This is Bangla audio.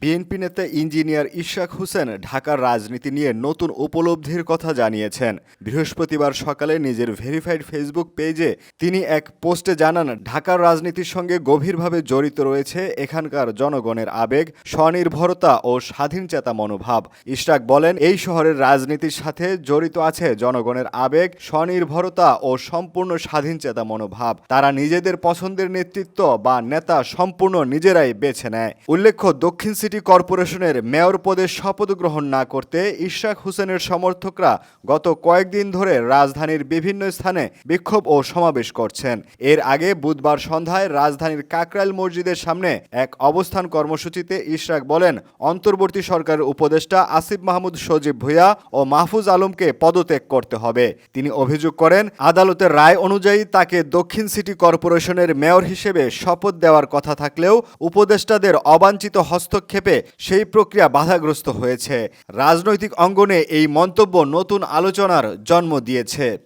বিএনপি নেতা ইঞ্জিনিয়ার ইশাক হোসেন ঢাকার রাজনীতি নিয়ে নতুন উপলব্ধির কথা জানিয়েছেন। বৃহস্পতিবার সকালে নিজের ভেরিফাইড ফেসবুক পেজে তিনি এক পোস্টে জানান, ঢাকার রাজনীতির সঙ্গে গভীরভাবে জড়িত রয়েছে এখানকার জনগণের আবেগ, স্বনির্ভরতা ও স্বাধীনচেতা মনোভাব। ইশরাক বলেন, এই শহরের রাজনীতির সাথে জড়িত আছে জনগণের আবেগ, স্বনির্ভরতা ও সম্পূর্ণ স্বাধীনচেতা মনোভাব। তারা নিজেদের পছন্দের নেতৃত্ব বা নেতা সম্পূর্ণ নিজেরাই বেছে নেয়। উল্লেখ্য, দক্ষিণ সিটি কর্পোরেশনের মেয়র পদে শপথ গ্রহণ না করতে ইশরাক হোসেনের সমর্থকরা গত কয়েকদিন ধরে রাজধানীর বিভিন্ন স্থানে বিক্ষোভ ও সমাবেশ করছেন। এর আগে বুধবার সন্ধ্যায় রাজধানীর কাকরাইল মসজিদের সামনে এক অবস্থান কর্মসূচিতে ইশরাক বলেন, অন্তর্বর্তী সরকারের উপদেষ্টা আসিফ মাহমুদ, সজীব ভুইয়া ও মাহফুজ আলমকে পদত্যাগ করতে হবে। তিনি অভিযোগ করেন, আদালতের রায় অনুযায়ী তাকে দক্ষিণ সিটি কর্পোরেশনের মেয়র হিসেবে শপথ দেওয়ার কথা থাকলেও উপদেষ্টাদের অবাঞ্ছিত হস্তক্ষেপে সেই প্রক্রিয়া বাধাগ্রস্ত হয়েছে। রাজনৈতিক অঙ্গনে এই মন্তব্য নতুন আলোচনার জন্ম দিয়েছে।